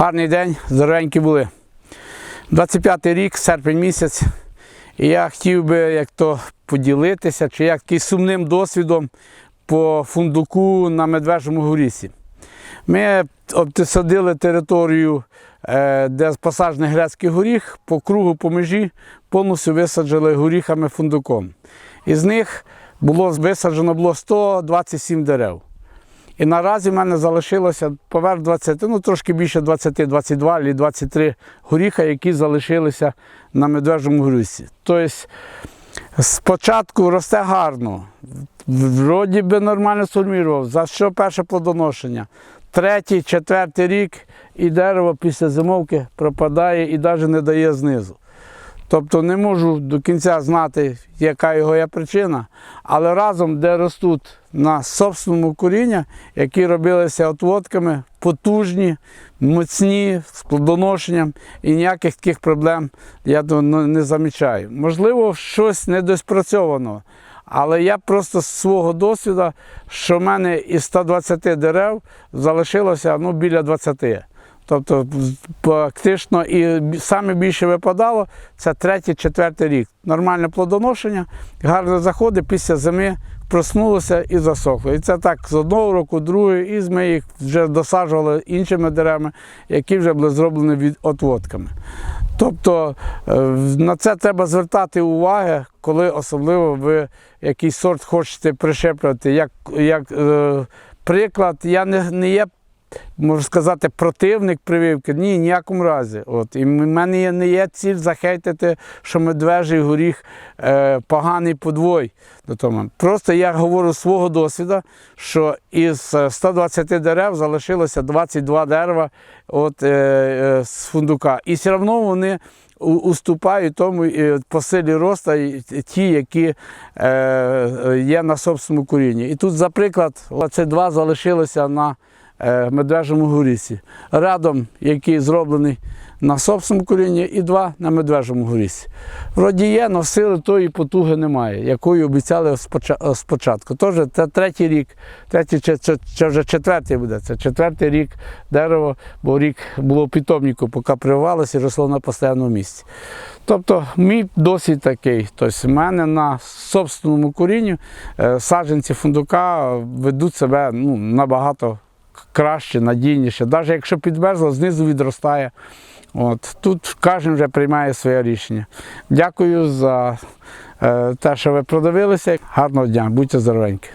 Гарний день, здоровенькі були. 25-й рік, серпень місяць. І я хотів би як то поділитися, чи як такий сумним досвідом по фундуку на Медвежому горісі. Ми обсадили територію, е, де посаджений грецький горіх, по кругу по межі повністю висаджили горіхами фундуком. Із них було висаджено було 127 дерев. І наразі в мене залишилося поверх 20, ну трошки більше 20, 22 або 23 горіха, які залишилися на медвежому горісі. Тобто спочатку росте гарно, вроді би нормально сформував, за що перше плодоношення. Третій, четвертий рік і дерево після зимовки пропадає і навіть не дає знизу. Тобто не можу до кінця знати, яка його є причина, але разом, де ростуть на собственному коріння, які робилися отводками, потужні, моцні, з плодоношенням і ніяких таких проблем я ну, не замічаю. Можливо, щось недоспрацьовано, але я просто з свого досвіду, що в мене із 120 дерев залишилося ну, біля 20. Тобто практично і саме більше випадало це третій, четвертий рік. Нормальне плодоношення, гарно заходи після зими проснулося і засохло. І це так з одного року, другий, і ми їх вже досаджували іншими деревами, які вже були зроблені від отводками. Тобто е, на це треба звертати увагу, коли особливо ви якийсь сорт хочете прищеплювати. Як, як е, приклад, я не, не є можу сказати, противник прививки. Ні, ніякому разі. От. І в мене не є ціль захейтити, що медвежий горіх е, поганий подвой. До того. Просто я говорю з свого досвіду, що із е, 120 дерев залишилося 22 дерева от, е, е, з фундука. І все одно вони уступають тому е, по силі росту ті, які е, е, є на собственному корінні. І тут, за приклад, оце два залишилися на е, Медвежому горісі. Рядом, який зроблений на собственному корінні, і два на Медвежому горісі. Вроді є, але сили тої потуги немає, якої обіцяли е, спочатку. Тож це третій рік, третій чи, чи, чи вже четвертий буде. Це четвертий рік дерево, бо рік було в питомнику, поки прививалося і росло на постійному місці. Тобто, мій досвід такий. Тобто, в мене на собственному корінні е, саджанці фундука ведуть себе ну, набагато краще, надійніше. Навіть якщо підмерзло, знизу відростає. От. Тут кожен вже приймає своє рішення. Дякую за е, те, що ви продивилися. Гарного дня, будьте здоровенькі.